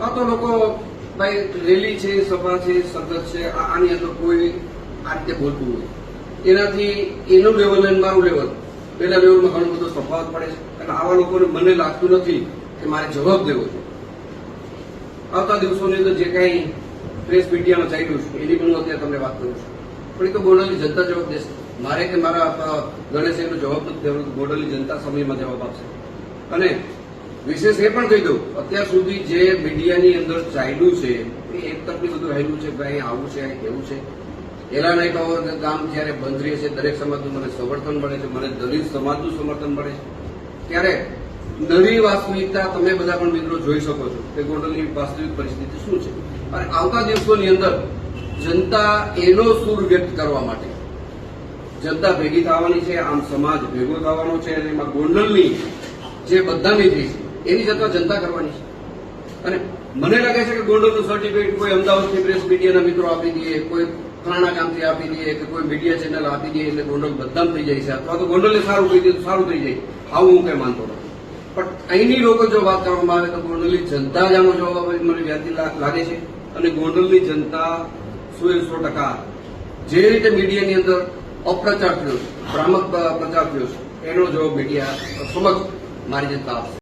આ તો લોકો ભાઈ રેલી છે, સભા છે સંગત છે આની અંદર કોઈ આ રીતે બોલતું નથી એનાથી એનું લેવલ અને મારું લેવલ પેલા લેવલમાં ઘણો બધો તફાવત પડે છે. અને આવા લોકોને મને લાગતું નથી કે મારે જવાબ દેવો છે આવતા દિવસોની અંદર જે કાંઈ પ્રેસ મીડિયામાં ચાલ્યું છે, એની પણ હું અત્યારે તમને વાત કરું છું. પણ એ તો ગોંડલની જનતા જવાબ દેશે. મારે કે મારા ગણેશ એનો જવાબ નથી દેવાનો, તો જનતા સમયમાં જવાબ આપશે. અને વિશેષ એ પણ કહી દઉં, અત્યાર સુધી જે મીડિયાની અંદર ચાલ્યું છે, એ એક તરફી બધું રહેલું છે કે અહીં આવું છે કેવું છે. એલા નહીં કહો કે ગામ જ્યારે બંધ રહે છે, દરેક સમાજનું મને સમર્થન મળે છે, મને દલિત સમાજનું સમર્થન મળે છે. ત્યારે નવી વાસ્તવિકતા તમે બધા પણ મિત્રો જોઈ શકો છો કે ગોંડલની વાસ્તવિક પરિસ્થિતિ શું છે. અને આવતા દિવસોની અંદર જનતા એનો સૂર વ્યક્ત કરવા માટે જનતા ભેગી થવાની છે, આમ સમાજ ભેગો થવાનો છે, અને એમાં ગોંડલની જે બદનામી થઈ છે એની જતા જનતા કરવાની છે. અને મને લાગે છે કે ગોંડલનું સર્ટિફિકેટ કોઈ અમદાવાદથી પ્રેસ મીડિયાના મિત્રો આપી દઈએ, કોઈ ફલાણા કામથી આપી દઈએ કે કોઈ મીડિયા ચેનલ આપી દઈએ એટલે ગોંડલ બદનામ થઈ જાય છે. અથવા તો ગોંડલને સારું કહી દે તો સારું થઈ જાય. આવું હું કંઈ માનતો નથી. પણ અહીંની લોકો જો વાત કરવામાં આવે તો ગોંડલની જનતા જ આનો જવાબ મને વ્યાજબી લાગે છે. અને ગોંડલની જનતા સો એ સો ટકા જે રીતે મીડિયાની અંદર અપ્રચાર થયો છે, ભ્રામક પ્રચાર થયો છે, એનો જવાબ મીડિયા સમક્ષ મારી જનતા આપશે.